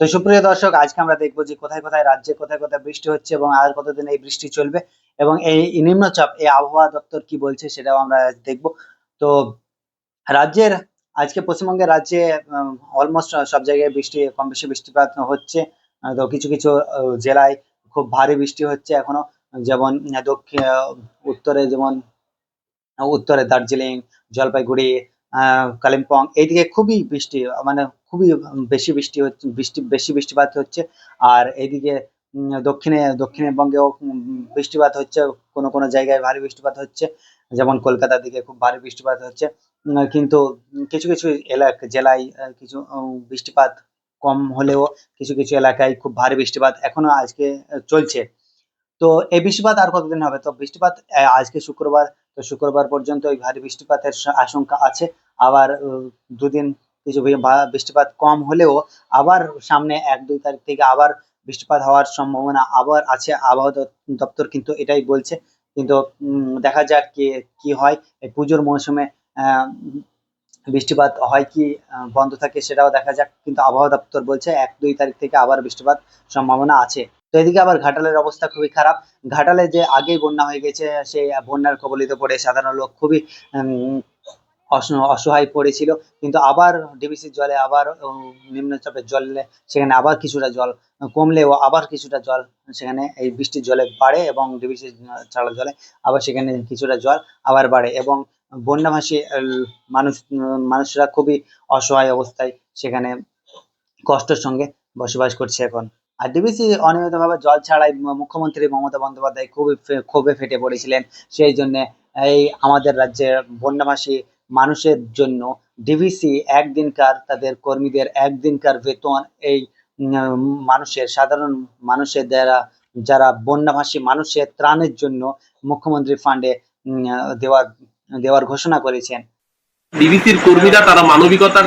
তো সুপ্রিয় দর্শক, আজকে আমরা দেখব যে কোথায় কোথায় রাজ্যে কোথায় কোথায় বৃষ্টি হচ্ছে এবং আর কতদিন এই বৃষ্টি চলবে এবং এই নিম্নচাপ, এই আবহাওয়া দপ্তর কি বলছে সেটাও আমরা দেখব। তো রাজ্যের, আজকে পশ্চিমবঙ্গের রাজ্যে অলমোস্ট সব জায়গায় বৃষ্টি, কম বেশি বৃষ্টিপাত হচ্ছে। তো কিছু কিছু জেলায় খুব ভারী বৃষ্টি হচ্ছে এখনও। যেমন দক্ষিণ, উত্তরে যেমন, উত্তরে দার্জিলিং, জলপাইগুড়ি কালিম্পং। এইদিকে খুবই বৃষ্টি মানে খুবই বেশি বৃষ্টি হচ্ছে, বৃষ্টি, বেশি বৃষ্টিপাত হচ্ছে। আর এইদিকে দক্ষিণে, দক্ষিণবঙ্গেও বৃষ্টিপাত হচ্ছে, কোনো কোনো জায়গায় ভারী বৃষ্টিপাত হচ্ছে। যেমন কলকাতার দিকে খুব ভারী বৃষ্টিপাত হচ্ছে। কিন্তু কিছু কিছু এলাকা, জেলায় কিছু বৃষ্টিপাত কম হলেও কিছু কিছু এলাকায় খুব ভারী বৃষ্টিপাত এখনও আজকে চলছে। তো এই বৃষ্টিপাত আর কতদিন হবে? তো বৃষ্টিপাত আজকে শুক্রবার তো শুক্রবার পর্যন্ত ওই ভারী বৃষ্টিপাতের আশঙ্কা আছে। আবার দুদিন কিছু বৃষ্টিপাত কম হলেও আবার সামনে এক, দুই তারিখ থেকে আবার বৃষ্টিপাত হওয়ার সম্ভাবনা আবার আছে। আবহাওয়া দপ- দপ্তর কিন্তু এটাই বলছে। কিন্তু দেখা যাক কি কি হয়। এই পুজোর মৌসুমে বৃষ্টিপাত হয় কি বন্ধ থাকে সেটাও দেখা যাক। কিন্তু আবহাওয়া দপ্তর বলছে এক, দুই তারিখ থেকে আবার বৃষ্টিপাত সম্ভাবনা আছে। তো এদিকে আবার ঘাটালের অবস্থা খুবই খারাপ। ঘাটালে যে আগেই বন্যা হয়ে গেছে সেই বন্যার কবলিত পড়ে সাধারণ লোক খুবই অসহায় পড়েছিল। কিন্তু আবার ডিবিসির জলে, আবার নিম্নচাপের জলে সেখানে আবার কিছুটা জল কমলেও আবার কিছুটা জল সেখানে এই বৃষ্টির জলে বাড়ে এবং ডিবিসি ছাড়া জলে আবার সেখানে কিছুটা জল আবার বাড়ে এবং বন্যাভাসী মানুষ, মানুষরা খুবই অসহায় অবস্থায় সেখানে কষ্টের সঙ্গে বসবাস করছে এখন। আর ডিবিসি অনিয়মিতভাবে জল ছাড়াই মুখ্যমন্ত্রী মমতা বন্দ্যোপাধ্যায় খুবই ক্ষোভে ফেটে পড়েছিলেন। সেই জন্য এই আমাদের রাজ্যের বন্যাভাসী মানুষের জন্য ডিভিসি একদিনকার তাদের কর্মীদের একদিনকার বেতন এই মানুষের, সাধারণ মানুষের দ্বারা যারা বন্যাভাসী মানুষের ত্রাণের জন্য মুখ্যমন্ত্রী ফান্ডে দেওয়ার দেওয়ার ঘোষণা করেছেন। ডিবিসির কর্মীরা তারা মানবিকতার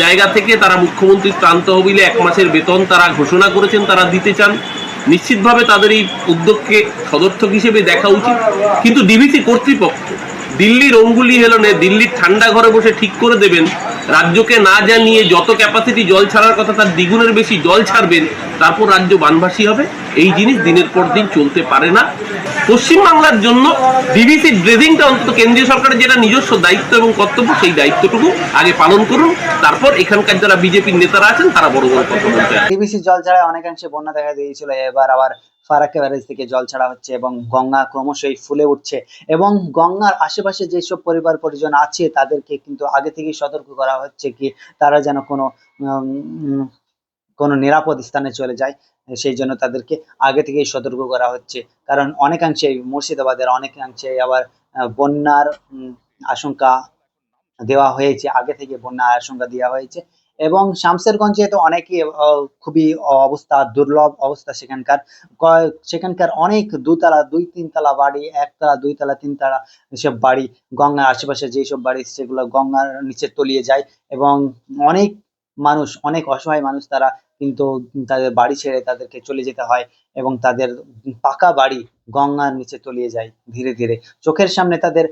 জায়গা থেকে তারা মুখ্যমন্ত্রীর ত্রাণ তহবিলে এক মাসের বেতন তারা ঘোষণা করেছেন, তারা দিতে চান। নিশ্চিতভাবে তাদের এই উদ্যোগকে সদর্থক হিসেবে দেখা উচিত। কিন্তু ডিবিসি কর্তৃপক্ষ দিল্লির অঙ্গুলি হেলনে দিল্লির ঠান্ডা ঘরে বসে ঠিক করে দেবেন। রাজ্যকে না জানিয়ে যত ক্যাপাসিটি জল ছাড়ার কথা তার দ্বিগুণের বেশি জল ছাড়বেন, তারপর রাজ্য বানভাসী হবে। এই জিনিস দিনের পর দিন চলতে পারে না। পশ্চিমবাংলার জন্য ডিবিসি ড্রেজিংটা অন্তত কেন্দ্রীয় সরকারের যেটা নিজস্ব দায়িত্ব এবং কর্তব্য, সেই দায়িত্বটুকু আগে পালন করুন। তারপর এখানকার যারা বিজেপির নেতারা আছেন, তারা বড় বড় কথা বলতে। ডিবিসি জল ছাড়ায় অনেকাংশে বন্যা দেখা দিয়েছিল। এবার আবার ফারাক্কা ব্যারেজ থেকে জল ছাড়া হচ্ছে এবং গঙ্গা ক্রমশই ফুলে উঠছে এবং গঙ্গার আশেপাশে যেসব পরিবার পরিজন আছে তাদেরকে কিন্তু আগে থেকেই সতর্ক করা হচ্ছে কি তারা যেন কোনো কোনো নিরাপদ স্থানে চলে যায়, সেই জন্য তাদেরকে আগে থেকেই সতর্ক করা হচ্ছে। কারণ অনেকাংশে মুর্শিদাবাদের অনেকাংশে আবার বন্যার আশঙ্কা দেওয়া হয়েছে, আগে থেকে বন্যার আশঙ্কা দেওয়া হয়েছে। এবং শামসেরগঞ্জে তো অনেকই খুবই অবস্থা, দুর্লভ অবস্থা সেখানকার। সেখানকার অনেক দুতলা, দুই তিনতলা বাড়ি, একতলা, দুইতলা, তিনতলা এসব বাড়ি, গঙ্গার আশেপাশে যেসব বাড়ি, সেগুলো গঙ্গার নিচে তলিয়ে যায় এবং অনেক মানুষ, অনেক অসহায় মানুষ তারা কিন্তু তাদের বাড়ি ছেড়ে তাদেরকে চলে যেতে হয় এবং তাদের পাকা বাড়ি গঙ্গার নিচে তলিয়ে যায় ধীরে ধীরে। চোখের সামনে তাদের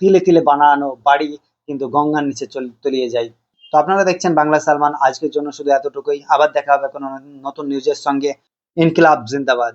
তিলে তিলে বানানো বাড়ি কিন্তু গঙ্গার নিচে তলিয়ে যায়। তো আপনারা দেখছেন বাংলা সালমান। আজকের জন্য শুধু এতটুকুই। আবার দেখা হবে কোনো নতুন নিউজের সঙ্গে। ইনকিলাব, জিন্দাবাদ।